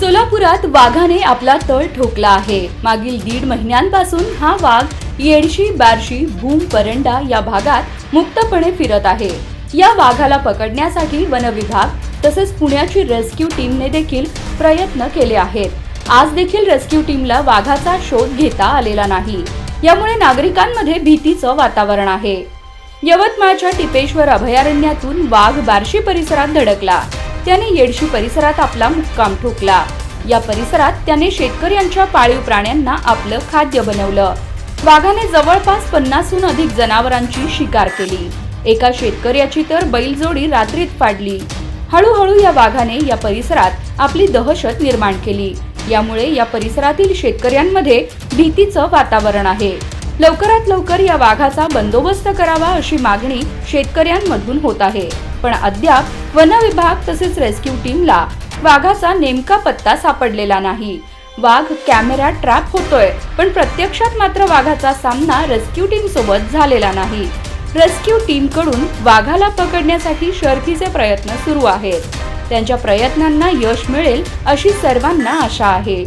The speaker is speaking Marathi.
सोलापुरात वाघाने आपला तळ ठोकला आहे. मागील दीड महिन्यांपासून हा वाघ येडशी बार्शी भूम परंडा या भागात मुक्तपणे फिरत आहे. या वाघाला पकडण्यासाठी वनविभाग तसेच पुण्याची रेस्क्यू टीमने देखील प्रयत्न केले आहेत. आज देखील रेस्क्यू टीमला वाघाचा शोध घेता आलेला नाही. यामुळे नागरिकांमध्ये भीतीचं वातावरण आहे. यवतमाळच्या टिपेश्वर अभयारण्यातून वाघ बार्शी परिसरात धडकला. त्याने येडशी परिसरात आपला मुक्काम ठोकला. या परिसरात त्याने शेतकऱ्यांच्या पाळीव प्राण्यांना आपलं खाद्य बनवलं. वाघाने जवळपास पन्नासहून अधिक जनावरांची शिकार केली. एका शेतकऱ्याची तर बैलजोडी रात्रीत पाडली हळूहळू या वाघाने या परिसरात आपली दहशत निर्माण केली. यामुळे या परिसरातील शेतकऱ्यांमध्ये भीतीचं वातावरण आहे. लवकरात लवकर या वाघाचा बंदोबस्त करावा अशी मागणी शेतकऱ्यांमधून होत आहे. पण अद्याप वन विभाग तसेच रेस्क्यू टीमला वाघाचा नेमका पत्ता सापडलेला नाही. वाघ कॅमेरा ट्रॅप होतोय पण प्रत्यक्षात मात्र वाघाचा सामना रेस्क्यू टीम सोबत झालेला नाही. रेस्क्यू टीमकडून वाघाला पकडण्यासाठी शर्थीचे प्रयत्न सुरू आहेत. त्यांच्या प्रयत्नांना यश मिळेल अशी सर्वांना आशा आहे.